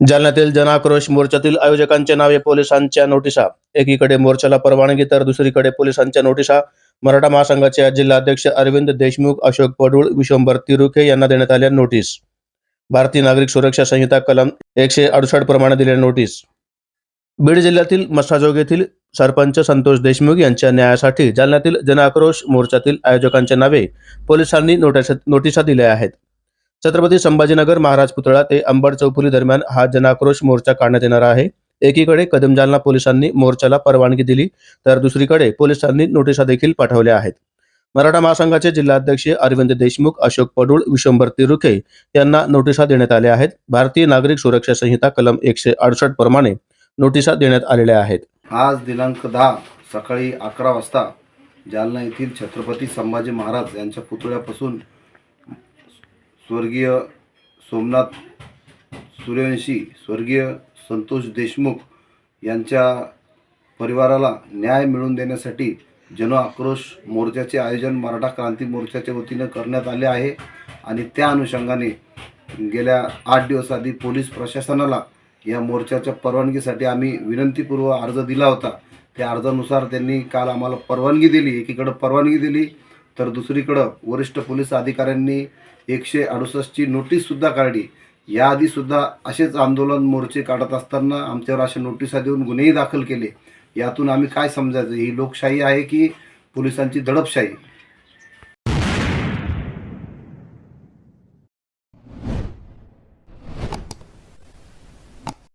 जालन्यातील जनाक्रोश मोर्चातील आयोजकांचे नावे पोलिसांच्या नोटिसा. एकीकडे मोर्चाला परवानगी तर दुसरीकडे पोलिसांच्या नोटिसा. मराठा महासंघाचे जिल्हाध्यक्ष अरविंद देशमुख अशोक पडूळ विश्वंभर तिरुखे यांना देण्यात आल्या नोटीस. भारतीय नागरिक सुरक्षा संहिता कलम एकशे अडुसष्ट प्रमाणे दिलेल्या नोटीस. बीड जिल्ह्यातील मसाजोग येथील सरपंच संतोष देशमुख यांच्या न्यायासाठी जालन्यातील जनाक्रोश मोर्चातील आयोजकांच्या नावे पोलिसांनी नोटिसा दिल्या आहेत. छत्रपती संभाजीनगर महाराज पुतळा ते अंबड चौफुली दरम्यान हा जनाक्रोश मोर्चा काढण्यात येणार आहे. एकीकडे कदम जालना पोलिसांनी मोर्चाला परवानगी दिली तर दुसरीकडे पोलिसांनी नोटिसा देखील पाठवल्या आहेत. मराठा महासंघाचे जिल्हाध्यक्ष अरविंद देशमुख अशोक पडूळ विश्वंभर तिरुखे यांना नोटिसा देण्यात आल्या आहेत. भारतीय नागरिक सुरक्षा संहिता कलम एकशे अडुसष्ट प्रमाणे नोटिसा देण्यात आलेल्या आहेत. आज दिनांक दहा सकाळी अकरा वाजता जालना येथील छत्रपती संभाजी महाराज यांच्या पुतळ्यापासून स्वर्गीय सोमनाथ सूर्यवंशी स्वर्गीय संतोष देशमुख यांच्या परिवाराला न्याय मिळवून देण्यासाठी जन आक्रोश मोर्चाचे आयोजन मराठा क्रांती मोर्चाच्या वतीनं करण्यात आले आहे आणि त्या अनुषंगाने गेल्या आठ दिवस आधी पोलीस प्रशासनाला या मोर्चाच्या परवानगीसाठी आम्ही विनंतीपूर्व अर्ज दिला होता. त्या अर्जानुसार त्यांनी काल आम्हाला परवानगी दिली एकीकडं परवानगी दिली तर दुसरीकडं वरिष्ठ पोलीस अधिकाऱ्यांनी एकशे अडुसष्टची नोटीससुद्धा काढली. याआधीसुद्धा असेच आंदोलन मोर्चे काढत असताना आमच्यावर अशा नोटिसा देऊन गुन्हेही दाखल केले. यातून आम्ही काय समजायचं? ही लोकशाही आहे की पोलिसांची दडपशाही?